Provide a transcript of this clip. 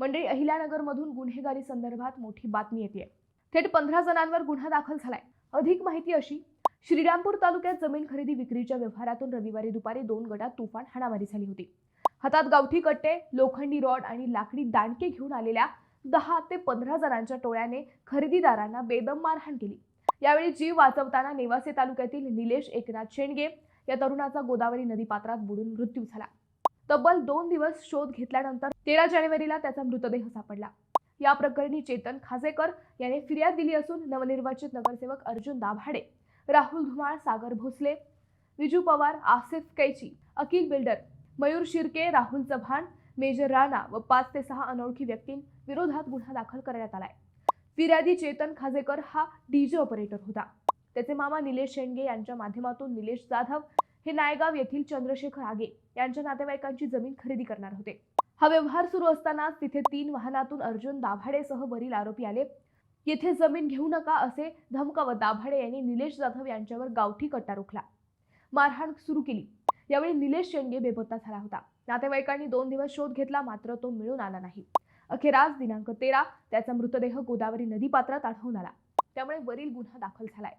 मंडळी अहिल्यानगरमधून गुन्हेगारी संदर्भात मोठी बातमी येते थेट पंधरा जणांवर गुन्हा दाखल झालाय. अधिक माहिती अशी श्रीरामपूर तालुक्यात जमीन खरेदी विक्रीच्या व्यवहारातून रविवारी दुपारी दोन गटात तुफान हाणामारी झाली होती. हातात गावठी कट्टे लोखंडी रॉड आणि लाकडी दांडके घेऊन आलेल्या दहा ते पंधरा जणांच्या टोळ्याने खरेदीदारांना बेदम मारहाण केली. यावेळी जीव वाचवताना नेवासे तालुक्यातील निलेश एकनाथ शेंडगे या तरुणाचा गोदावरी नदीपात्रात बुडून मृत्यू झाला. तब्बल दोन दिवस शोध घेतल्यानंतर तेरा जानेवारीला त्याचा मृतदेह सापडला. या प्रकरणी चेतन खाजेकर याने फिर्याद दिली असून नवनिर्वाचित नगरसेवक अर्जुन दाभाडे राहुल धुमाळ सागर भोसले विजू पवार आसिफ कैची अकिल बिल्डर मयूर शिर्के राहुल चव्हाण मेजर राणा व पाच ते सहा अनोळखी व्यक्तींविरोधात गुन्हा दाखल करण्यात आलाय. फिर्यादी चेतन खाजेकर हा डीजे ऑपरेटर होता. त्याचे मामा निलेश शेंडगे यांच्या माध्यमातून निलेश जाधव हे नायगाव येथील चंद्रशेखर आगे यांच्या नातेवाईकांची जमीन खरेदी करणार होते. हा व्यवहार सुरू असतानाच तिथे तीन वाहनातून अर्जुन दाभाडेसह वरील आरोपी आले. येथे जमीन घेऊ नका असे धमकावत दाभाडे यांनी निलेश जाधव यांच्यावर गावठी कट्टा रोखला. मारहाण सुरू केली. यावेळी निलेश शेंडगे बेपत्ता झाला होता. नातेवाईकांनी दोन दिवस शोध घेतला मात्र तो मिळून आला नाही. अखेर आज दिनांक तेरा त्याचा मृतदेह गोदावरी नदीपात्रात आढळून आला. त्यामुळे वरील गुन्हा दाखल झालाय.